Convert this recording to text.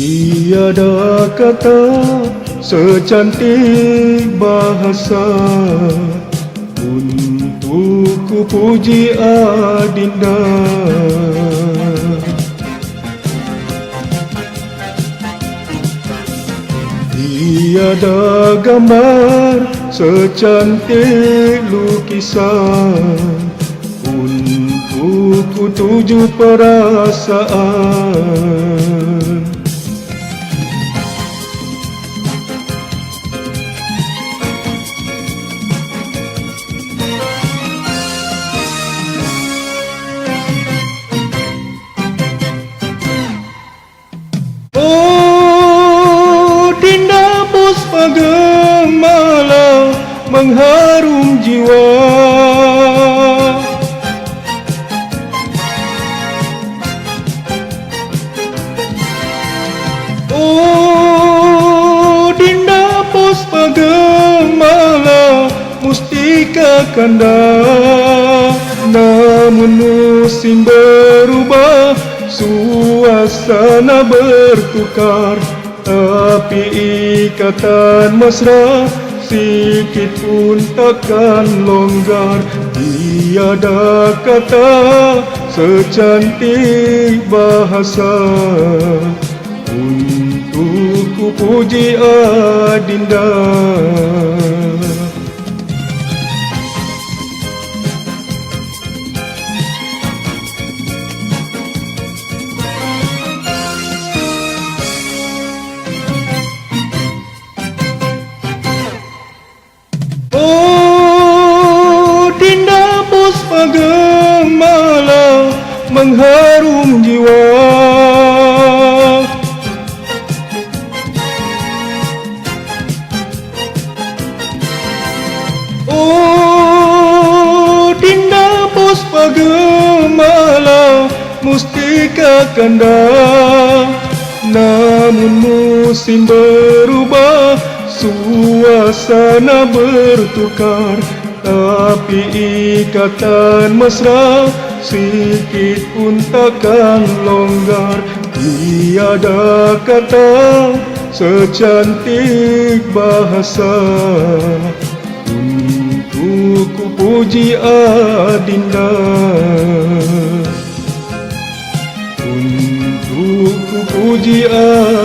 Tiada kata secantik bahasa Untuk ku puji adinda. Tiada gambar secantik lukisan Untuk ku tuju perasaan Gemala mengharum jiwa. Oh, Dinda Puspa Gemala Mustika Kanda. Namun musim berubah Suasana bertukar. Tapi ikatan mesra Sikit pun takkan longgar. Tiada kata secantik bahasa. Untuk ku puji adinda mengharum jiwa. Oh, Dinda Puspa Gemala Mustika Kanda. Namun musim berubah Suasana bertukar Tapi ikatan mesra Sikit pun takkan longgar. Tiada kata secantik bahasa. Untuk puji adinda. Untuk puji adinda